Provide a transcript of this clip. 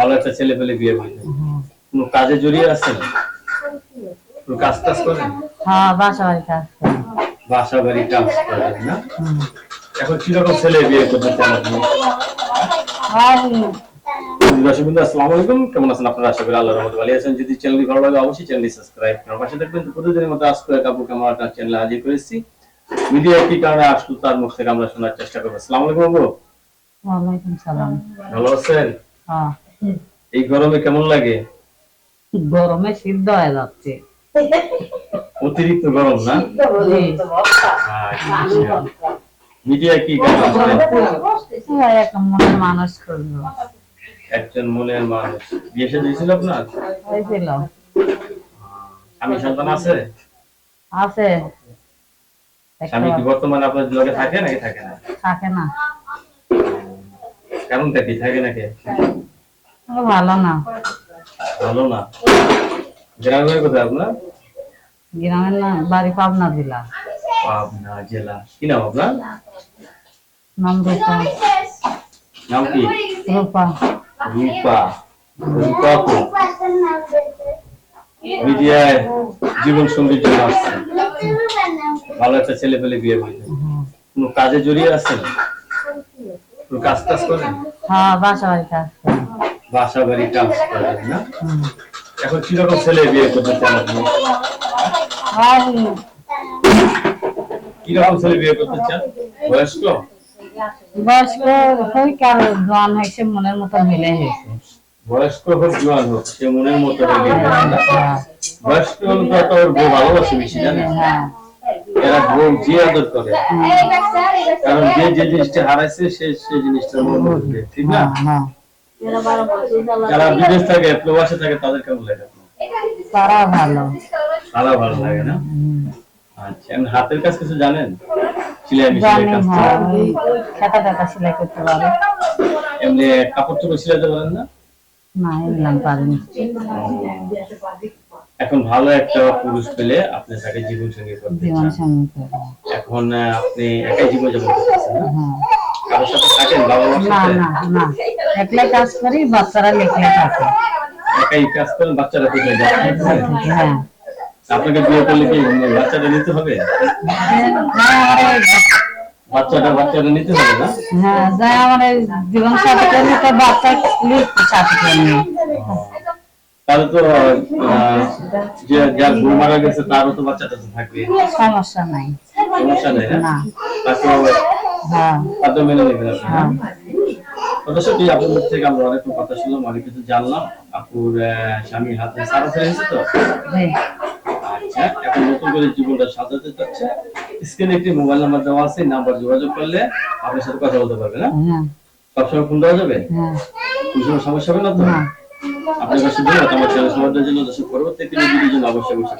ভালো একটা ছেলে পেলে বিয়ে করলেন কোনো কাজে জড়িয়ে আছেন? কাজ টাজ করেন? হ্যাঁ বাসা বাড়ি কাজ। বাসা বাড়ি কাজ করেন না? এখন কীরকম ছেলে বিয়ে করতে চান আপনি? আর আসসালামু আলাইকুম। কেমন আছেন আপনারা? আশা করি আল্লাহর রহমতে ভালো আছেন। যদি চ্যানেলটি ভালো লাগে অবশ্যই চ্যানেলটি সাবস্ক্রাইব করার পাশে থাকবেন তো প্রতিদিনের মতো আজকে চ্যানেলে হাজির করেছি। মিডিয়া কি কারণে আসলো তার মুখ থেকে আমরা শোনার চেষ্টা করব। আসসালামু আলাইকুম বাবু ওয়ালাইকুম সালাম। ভালো আছেন? হ্যাঁ। এই গরমে কেমন লাগে? গরমে সিদ্ধ হয়ে যাচ্ছে। অতিরিক্ত গরম না? মিডিয়া কি? হ্যাঁ, মানুষ করল একজন মনের মানুষ। বিয়ে দিয়েছিল আপনার? হয়েছিল। স্বামী সন্তান আছে? আছে। স্বামী কি বর্তমানে আপনার লগে থাকে নাকি থাকে না? থাকে না। কেমনটা কি? থাকে নাকি? ভালো না। ভালো না। গ্রামের কোথায় আপনার? গ্রামের না বাড়ি পাবনা জেলা। পাবনা জেলা। কি নাম আপনার? নাম রূপা। নাম কি? রূপা। রূপা। রূপা মিডিয়ায় জীবন সঙ্গীর জন্য আসছে। ভালো একটা ছেলে পেলে বিয়ে হুম। কোনো কাজে জড়িয়ে আছেন? কাজ টাজ করেন? হ্যাঁ বাসা বাড়ি কাজ করি। বাসা বাড়ি কাজ করেন না? এখন কীরকম ছেলে বিয়ে করতে চান আপনি? কীরকম ছেলে বিয়ে করতে চান? বয়স্ক? বয়স্ক হই কারও জোয়ান হয়েছে মনের মতো মিলে হয়েছে। বয়স্ক হোক জোয়ান হোক সে মনের মতো হয়ে। হ্যাঁ বয়স্ক হলে তো ওর বউ ভালোবাসে বেশি জানেন? হ্যাঁ এরা বউ যে আদর করে কারণ যে যে জিনিসটা হারাইছে সে সেই জিনিসটা মনে ঠিক না? হ্যাঁ। যারা বিদেশ থাকে প্রবাসে থাকে তাদের কেমন লাগে? তারা ভালো। তারা ভালো লাগে না? আচ্ছা এমনি হাতের কাজ কিছু জানেন? সিলাই মেশিনের কাজ হ্যাঁ খাতা টাকা সেলাই করতে পারে। এমনি কাপড় চোপড় সিলাইতে পারেন না? না এগুলাম পারিনি। এখন ভালো একটা পুরুষ পেলে আপনি তাকে জীবন সঙ্গী করতে জীবন সঙ্গী এখন আপনি একাই জীবন যাপন করতেছেন না? হ্যাঁ। কারোর সাথে থাকেন বাবা মার না সাথে? না না। একলাই কাজ করি বাচ্চারা লেখলে থাকে। একাই কাজ করেন বাচ্চারা কোথায় যায় হ্যাঁ। আপনাকে বিয়ে করলে কি বাচ্চাটা নিতে হবে? বাচ্চাটা বাচ্চাটা নিতে হবে না? হ্যাঁ যাই আমার জীবন সাথী করলে তো বাচ্চা সাথী করলে তাহলে তো যে যার বউ মারা গেছে তারও তো বাচ্চাটা তো থাকবে। সমস্যা নাই। সমস্যা নেই না? না। তাকে হ্যাঁ। খাদ্য মেনে নেবেন আপনি। হ্যাঁ। দর্শক, এই আপনার থেকে আমরা অনেক কথা শুনলাম অনেক কিছু জানলাম। আপুর স্বামীর হাতে সারা ফেলে তো। আচ্ছা এখন নতুন করে জীবনটা সাজাতে চাচ্ছে। স্ক্রিনে একটি মোবাইল নাম্বার দেওয়া আছে নাম্বার যোগাযোগ করলে আপনার সাথে কথা বলতে পারবে না হ্যাঁ। সবসময় ফোন দেওয়া যাবে? হ্যাঁ। কোনো সমস্যা হবে না তো? আপনার কাছে ধন্যবাদ আমার চ্যানেল সমাজের জন্য দর্শক পরবর্তী একটি ভিডিওর জন্য অবশ্যই অবশ্যই